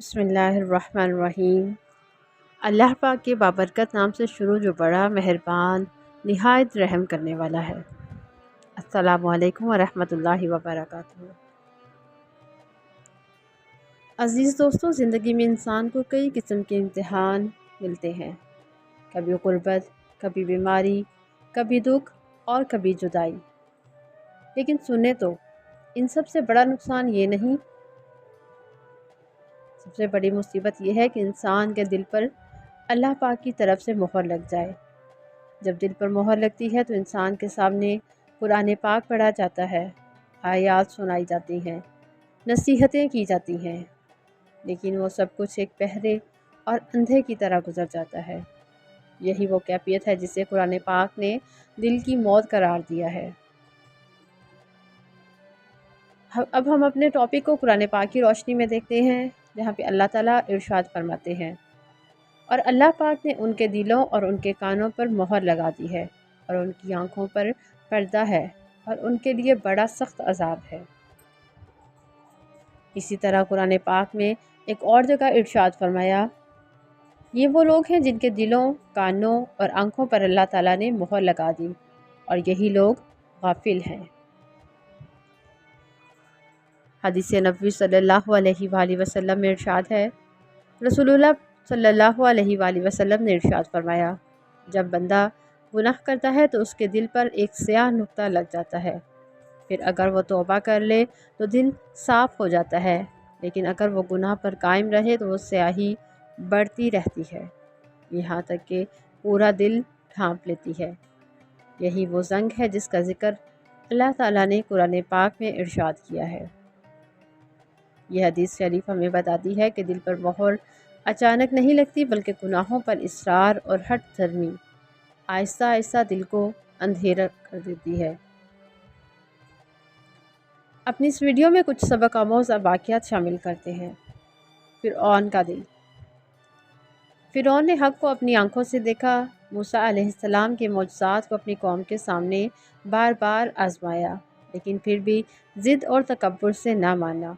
بسم اللہ الرحمن الرحیم۔ اللہ پاک کے بابرکت نام سے شروع جو بڑا مہربان، نہایت رحم کرنے والا ہے۔ السلام علیکم ورحمۃ اللہ وبرکاتہ۔ عزیز دوستوں زندگی میں انسان کو کئی قسم کے امتحان ملتے ہیں۔ کبھی غربت، کبھی بیماری، کبھی دکھ اور کبھی جدائی۔ لیکن سنیں تو، ان سب سے بڑا نقصان یہ نہیں سب سے بڑی مصیبت یہ ہے کہ انسان کے دل پر اللہ پاک کی طرف سے مہر لگ جائے۔ جب دل پر مہر لگتی ہے تو انسان کے سامنے قرآن پاک پڑھا جاتا ہے، آیات سنائی جاتی ہیں، نصیحتیں کی جاتی ہیں، لیکن وہ سب کچھ ایک پہرے اور اندھے کی طرح گزر جاتا ہے۔ یہی وہ کیفیت ہے جسے قرآن پاک نے دل کی موت قرار دیا ہے۔ اب ہم اپنے ٹاپک کو قرآن پاک کی روشنی میں دیکھتے ہیں۔ جہاں پہ اللہ تعالیٰ ارشاد فرماتے ہیں۔ اور اللہ پاک نے ان کے دلوں اور ان کے کانوں پر مہر لگا دی ہے اور ان کی آنکھوں پر پردہ ہے اور ان کے لیے بڑا سخت عذاب ہے۔ اسی طرح قرآن پاک میں ایک اور جگہ ارشاد فرمایا، یہ وہ لوگ ہیں جن کے دلوں، کانوں اور آنکھوں پر اللہ تعالیٰ نے مہر لگا دی اور یہی لوگ غافل ہیں۔ حدیث نبوی صلی اللہ علیہ وآلہ وسلم میں ارشاد ہے۔ رسول اللہ صلی اللہ علیہ وآلہ وسلم نے ارشاد فرمایا، جب بندہ گناہ کرتا ہے تو اس کے دل پر ایک سیاہ نقطہ لگ جاتا ہے۔ پھر اگر وہ توبہ کر لے تو دل صاف ہو جاتا ہے، لیکن اگر وہ گناہ پر قائم رہے تو وہ سیاہی بڑھتی رہتی ہے۔ یہاں تک کہ پورا دل ڈھانپ لیتی ہے۔ یہی وہ زنگ ہے جس کا ذکر اللہ تعالیٰ نے قرآن پاک میں ارشاد کیا ہے۔ یہ حدیث شریف ہمیں بتاتی ہے کہ دل پر مہر اچانک نہیں لگتی بلکہ گناہوں پر اصرار اور ہٹ دھرمی آہستہ آہستہ دل کو اندھیرا کر دیتی ہے۔ اپنی اس ویڈیو میں کچھ سبق آموز اور واقعات شامل کرتے ہیں۔ فرعون کا دل۔ فرعون نے حق کو اپنی آنکھوں سے دیکھا۔ موسیٰ علیہ السلام کے معجزات کو اپنی قوم کے سامنے بار بار آزمایا، لیکن پھر بھی ضد اور تکبر سے نہ مانا۔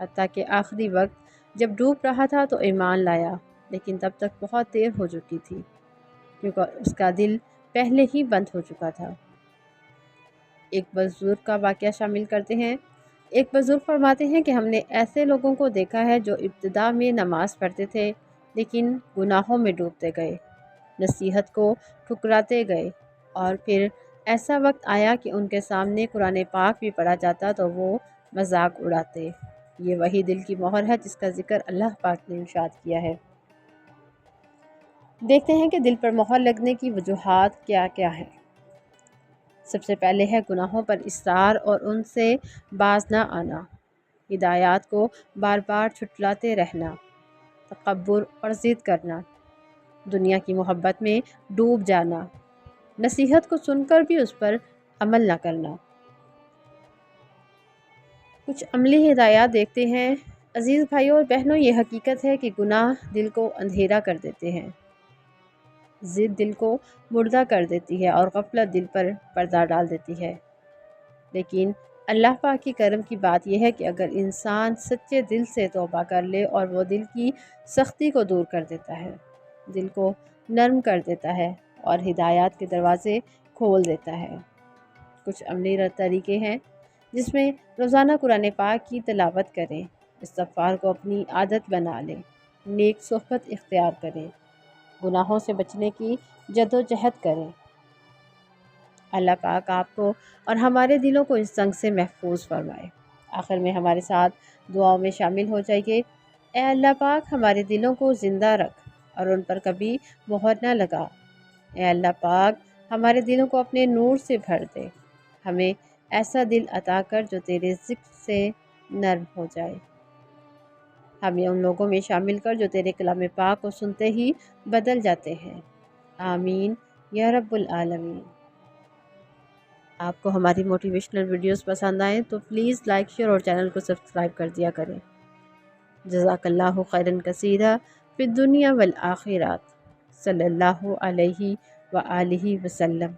حتیٰ کہ آخری وقت جب ڈوب رہا تھا تو ایمان لایا، لیکن تب تک بہت دیر ہو چکی تھی، کیونکہ اس کا دل پہلے ہی بند ہو چکا تھا۔ ایک بزرگ کا واقعہ شامل کرتے ہیں۔ ایک بزرگ فرماتے ہیں کہ ہم نے ایسے لوگوں کو دیکھا ہے جو ابتدا میں نماز پڑھتے تھے، لیکن گناہوں میں ڈوبتے گئے، نصیحت کو ٹھکراتے گئے۔ اور پھر ایسا وقت آیا کہ ان کے سامنے قرآن پاک بھی پڑھا جاتا تو وہ مذاق اڑاتے۔ یہ وہی دل کی مہر ہے جس کا ذکر اللہ پاک نے ارشاد کیا ہے۔ دیکھتے ہیں کہ دل پر مہر لگنے کی وجوہات کیا کیا ہے سب سے پہلے ہے گناہوں پر اصرار اور ان سے باز نہ آنا۔ ہدایات کو بار بار چھٹلاتے رہنا تقبر اور ضد کرنا۔ دنیا کی محبت میں ڈوب جانا۔ نصیحت کو سن کر بھی اس پر عمل نہ کرنا۔ کچھ عملی ہدایات دیکھتے ہیں۔ عزیز بھائیوں اور بہنوں، یہ حقیقت ہے کہ گناہ دل کو اندھیرا کر دیتے ہیں۔ ضد دل کو مردہ کر دیتی ہے اور غفلت دل پر پردہ ڈال دیتی ہے۔ لیکن اللہ پاک کی کرم کی بات یہ ہے کہ اگر انسان سچے دل سے توبہ کر لے اور وہ دل کی سختی کو دور کر دیتا ہے، دل کو نرم کر دیتا ہے اور ہدایات کے دروازے کھول دیتا ہے۔ کچھ عملی طریقے ہیں۔ جس میں روزانہ قرآن پاک کی تلاوت کریں، استغفار کو اپنی عادت بنا لیں، نیک صحبت اختیار کریں، گناہوں سے بچنے کی جد و جہد کریں۔ اللہ پاک آپ کو اور ہمارے دلوں کو اس سنگ سے محفوظ فرمائے۔ آخر میں ہمارے ساتھ دعاؤں میں شامل ہو جائیے۔ اے اللہ پاک، ہمارے دلوں کو زندہ رکھ اور ان پر کبھی مہر نہ لگا۔ اے اللہ پاک، ہمارے دلوں کو اپنے نور سے بھر دے۔ ہمیں ایسا دل عطا کر جو تیرے ذکر سے نرم ہو جائے۔ ہمیں ان لوگوں میں شامل کر جو تیرے کلام پاک کو سنتے ہی بدل جاتے ہیں۔ آمین۔ یا رب العالمین۔ آپ کو ہماری موٹیویشنل ویڈیوز پسند آئیں تو پلیز لائک شیئر اور چینل کو سبسکرائب کر دیا کریں۔ جزاک اللہ خیرن کثیرہ۔ فی دنیا والآخرات۔ صلی اللہ علیہ وآلہ وسلم۔